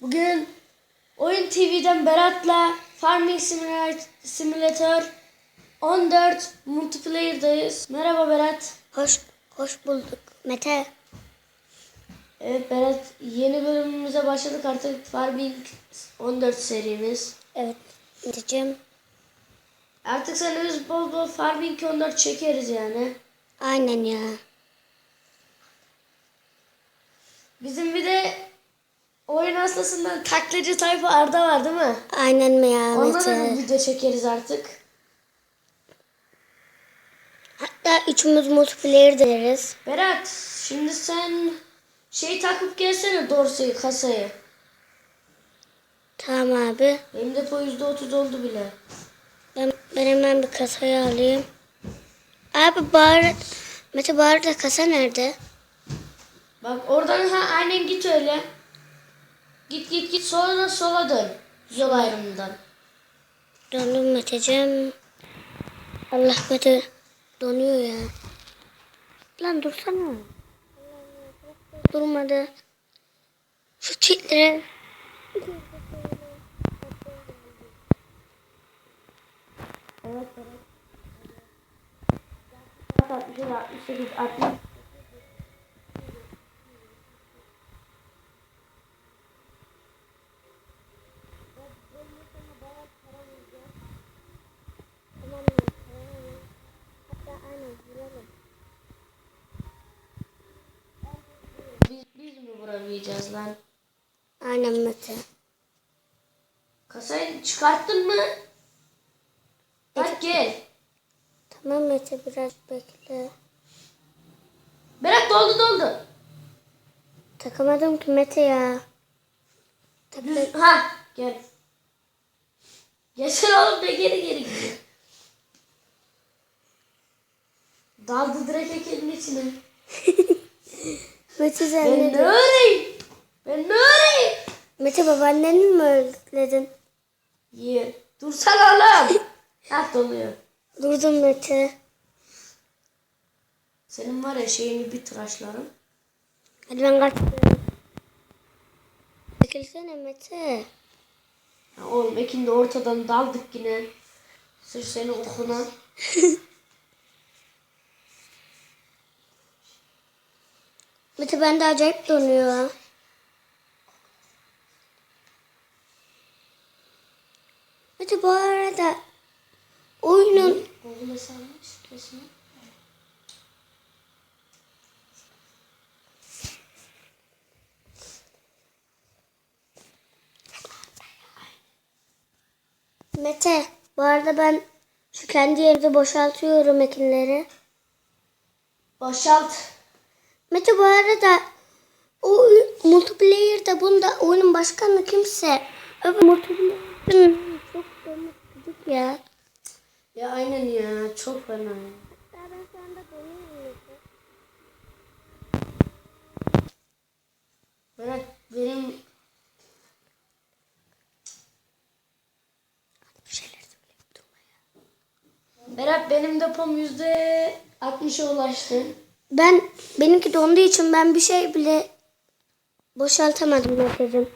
Bugün Oyun TV'den Berat'la Farming Simulator, Simulator 14 Multiplayer'dayız. Merhaba Berat. Hoş hoş bulduk Mete. Evet Berat yeni bölümümüze başladık artık Farming 14 serimiz. Evet Meteciğim. Artık biz bol bol Farming 14 çekeriz yani. Aynen ya. Bizim bir de hastasından taklacı tayfa Arda var değil mi? Aynen mi ya Onunla da bir video çekeriz artık. Hatta üçümüz multiplayer deriz. Berat şimdi sen şey takıp gelsene dorsayı kasayı. Tamam abi. Benim depo yüzde otuz oldu bile. Ben, ben hemen bir kasayı alayım. Abi bari Mete bari de kasa nerede? Bak oradan ha aynen git öyle. Git git git sonra sola dön. Yol ayrımından. Döndüm Meteciğim. Allah Mete donuyor ya. Lan dursana. Durmadı. Şu çitlere. Evet evet. 67, 68, 60. Biz, biz mi vuramayacağız lan? Aynen Mete. Kasayı çıkarttın mı? Bak gel. Tamam Mete biraz bekle. Berat doldu doldu. Takamadım ki Mete ya. Düz, ha gel. Geçen oğlum da geri geri gidiyor. Daldı direkt ekenin içine. Mete sen Ben ne öreyim? Ben ne öreyim? Mete babaanneni mi özledin? Ye. Dursana oğlum. Hah doluyor. Durdum Mete. Senin var ya şeyini bir tıraşlarım. Hadi ben kaçtım. Çekilsene Mete. Ya oğlum Ekin de ortadan daldık yine. Sırf senin okuna. Mete bende acayip donuyor. Mete bu arada oyunun Google kesin. Mete bu arada ben şu kendi yerinde boşaltıyorum ekinleri. Boşalt. Mete bu arada o multiplayer'da bunda oyunun başkanı kimse öbür multiplayer'ın çok domuz gıdık ya. Ya aynen ya çok fena. Hatta ben şu anda donuyorum. Berat benim Bir şeyler söyleyip durma ya. Berat benim depom yüzde 60'a ulaştı. Ben benimki donduğu için ben bir şey bile boşaltamadım Mete'cim.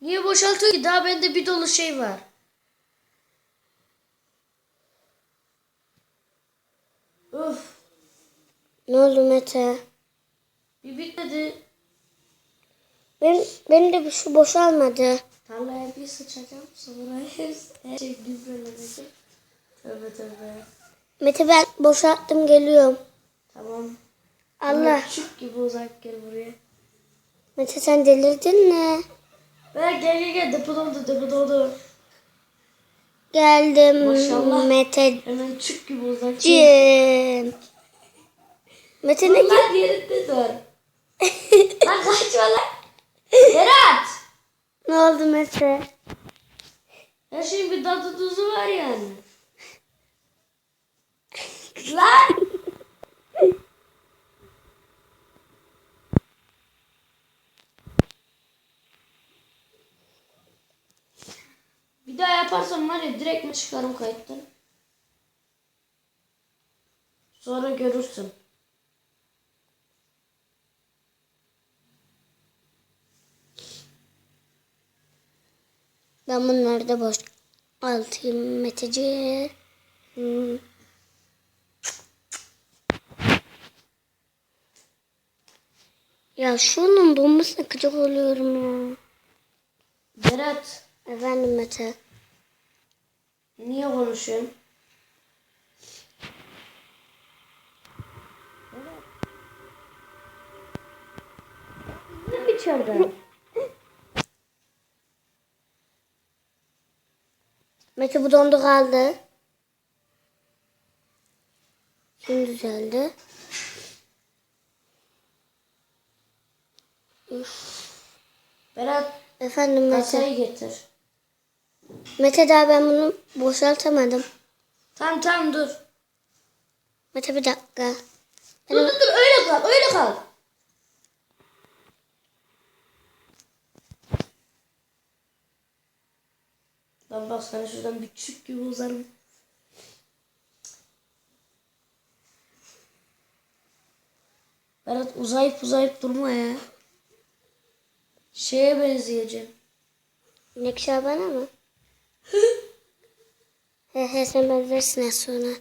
Niye boşaltıyor ki? Daha bende bir dolu şey var. Öf. Ne oldu Mete? Bir bitmedi. Ben, benim de bir şu boşalmadı. Tarlaya bir sıçacağım. Sonra her şey gübrelenecek. Tövbe tövbe. Mete ben boşalttım geliyorum. Tamam. Allah. Çık gibi uzak gel buraya. Mete sen delirdin mi? Berat gel gel gel. Depo doldu depo doldu. Geldim Maşallah. Meteciğim. Hemen çık gibi uzak. Mete ne Lan yerinde dur. lan kaçma lan. Berat. Ne oldu Mete? Her şeyin bir tadı tuzu var yani. Lan! Daha yaparsam var ya direkt mi çıkarım kayıttan? Sonra görürsün. Ben bunları da boş altayım Meteci. Hmm. Ya şunun donmasına gıcık oluyorum ya. Berat. Efendim Mete niye konuşuyorsun? Ne içeride? Mete bu dondu kaldı. Şimdi düzeldi. Berat Efendim Mete. kasayı getir. Mete daha ben bunu boşaltamadım. Tamam tamam dur. Mete bir dakika. Dur dur dur öyle kal öyle kal. Lan bak sana şuradan bir çük gibi uzarım. Berat uzayıp uzayıp durma ya. Şeye benzeyeceğim. İnek Şaban'a mı? He he sen sonra.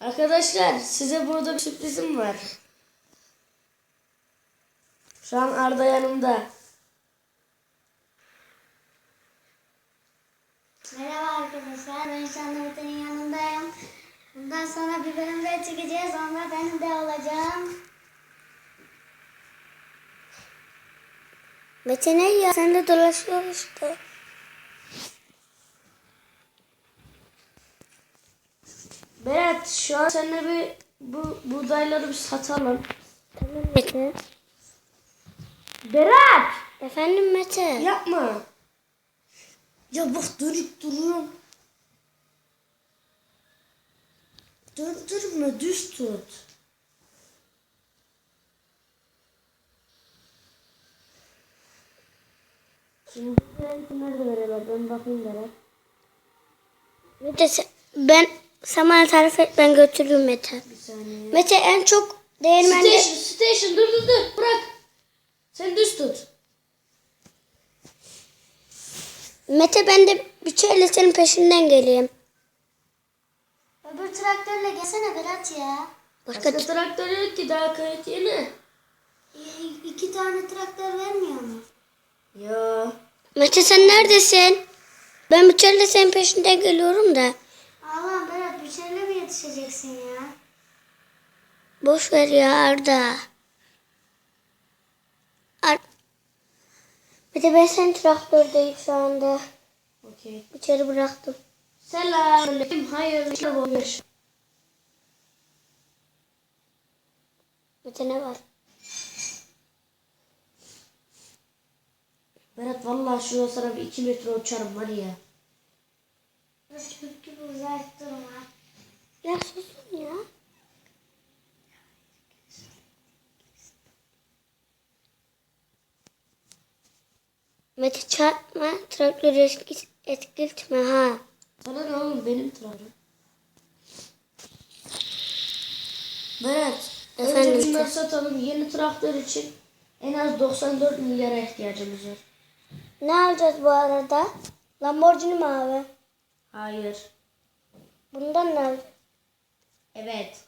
Arkadaşlar size burada bir sürprizim var. Şu an Arda yanımda. Merhaba arkadaşlar ben şu anda Mete'nin yanındayım. Bundan sonra bir bölüm daha çekeceğiz. Onda ben de olacağım. Mete ne ya? Sen de dolaşıyor işte. Berat şu an seninle bir bu buğdayları bir satalım. Tamam Mete. Berat! Efendim Mete. Yapma. Ya bak dönüp duruyorum. Döndürme düz tut. Şimdi nerede veriyorlar? Ben bakayım Berat. Mete sen- ben sana tarif et ben götürürüm Mete. Bir saniye. Mete en çok değirmende... Station, station dur dur dur bırak. Sen düz tut. Mete ben de bir çöyle senin peşinden geleyim. Öbür traktörle gelsene Berat ya. Başka Başka traktör yok ki daha kayıt yeni. iki tane traktör vermiyor mu? Ya. Mete sen neredesin? Ben bir çölle senin peşinden geliyorum da. Bir mi yetişeceksin ya? Boş ver ya Arda. Ar Mete ben senin traktördeyim şu anda. Okey. İçeri bıraktım. Selam. Hayırlı işler olmuş. Mete ne var? Berat vallahi şurada sana bir iki metre uçarım var ya. Çöp gibi uzak durma. Ya susun ya. Mete çarpma, traktörü etkiltme ha. Sana ne oğlum benim traktörüm. Berat. Efendim önce bunları satalım. Yeni traktör için en az 94 milyara ihtiyacımız var. Ne alacağız bu arada? Lamborghini mi abi? Hayır. Bundan ne alacağız? Evet.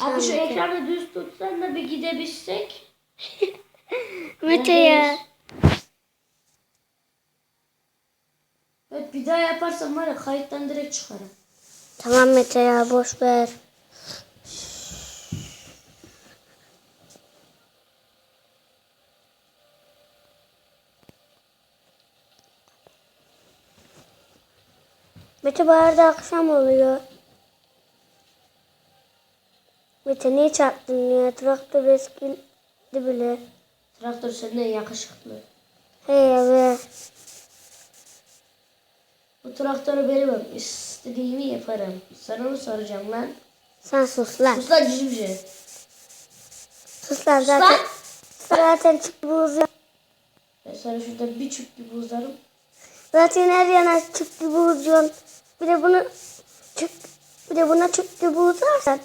Abi şu ekranı düz tutsan da bir gidebilsek. Mete ya. Evet bir daha yaparsam var ya kayıttan direkt çıkarım. Tamam Mete ya boş ver. Mete bu arada akşam oluyor. Mete niye çarptın ya? Traktör eskidi bile. Traktör senden yakışıklı. Hey abi. Bu traktörü veremem. İstediğimi yaparım. Sana mı soracağım lan? Sen sus lan. Sus lan cimci. Sus lan zaten. Lan! Zaten çıktı bozuyor. Ben sana şurada bir çüp gibi uzarım. Zaten her yana çıktı bozuyorsun. Bir de bunu çık bir de buna çıktı bozarsan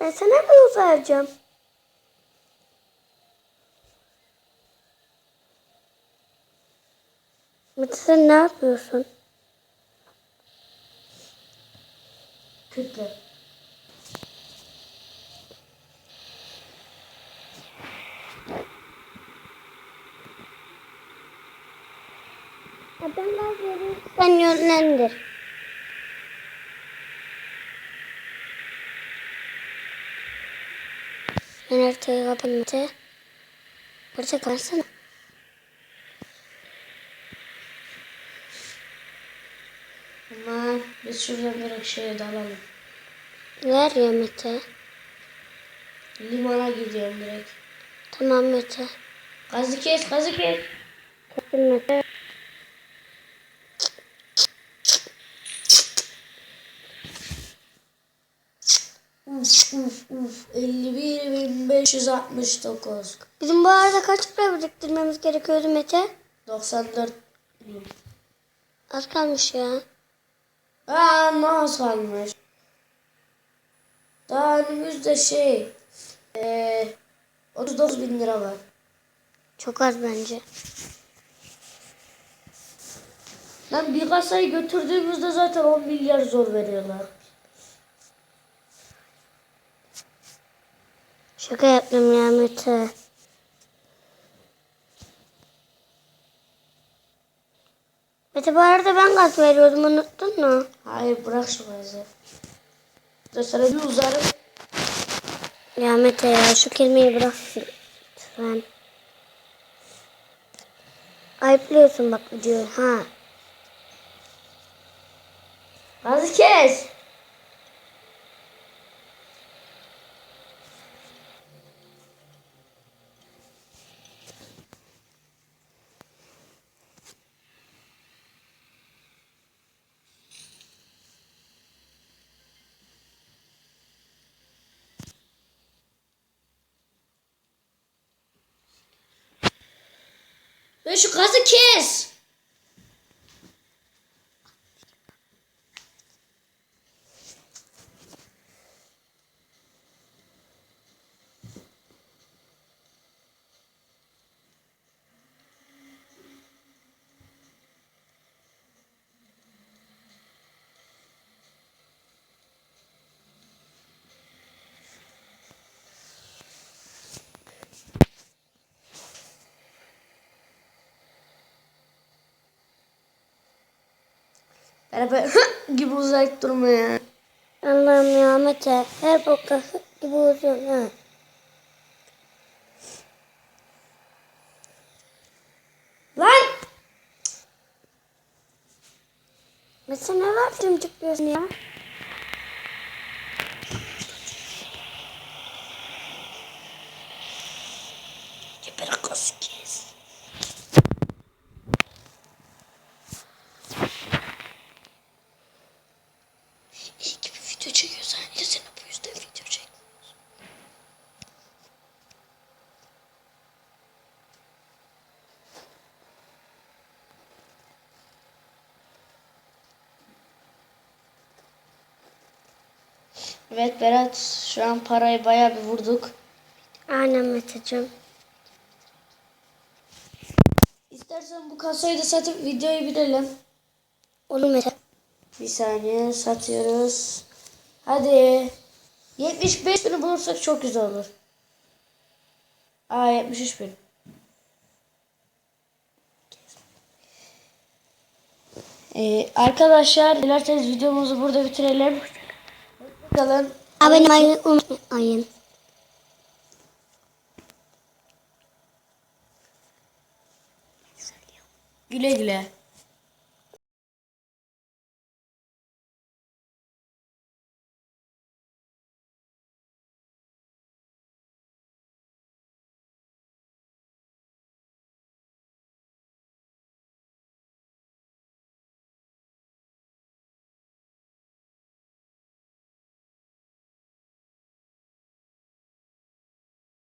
ben sana mı uzayacağım? Mete sen ne yapıyorsun? Kütle. Ben gaz vereyim. Sen yönlendir. Ben haritayı kapat Mete. Harita kapatsana. Aman biz şuradan direkt şeye dalalım. Nereye Mete? Limana gidiyorum direkt. Tamam Mete. Gazı kes, gazı kes. Kesin Mete. 51.569. Bizim bu arada kaç para biriktirmemiz gerekiyordu Mete? 94. Az kalmış ya. Aa nasıl kalmış? Daha önümüzde şey. Eee 39 bin lira var. Çok az bence. Lan bir kasayı götürdüğümüzde zaten 10 milyar zor veriyorlar. Şaka yaptım ya Mete. Mete bu arada ben gaz veriyordum unuttun mu? Hayır bırak şu gazı. Da sana bir uzarım. Ya Mete ya şu kelimeyi bırak lütfen. Ayıplıyorsun bak videoyu ha. Gazı kes. Ve şu gazı kes. Beraber gibi uzak durma ya. Allah'ım ya Mete her boka gibi uzun ha. Lan! Mete ne var cımcıklıyorsun ya? Geber gazı kes. İyi ki bir video çekiyorsan ya sen bu yüzden video çek. Evet Berat şu an parayı bayağı bir vurduk. Aynen Meteciğim. İstersen bu kasayı da satıp videoyu bitirelim. Olur Mete. Bir saniye satıyoruz. Hadi. 75 bini bulursak çok güzel olur. Aa 73 bin. Ee, arkadaşlar dilerseniz videomuzu burada bitirelim. Hoşçakalın. Abone olmayı unutmayın. Güle güle.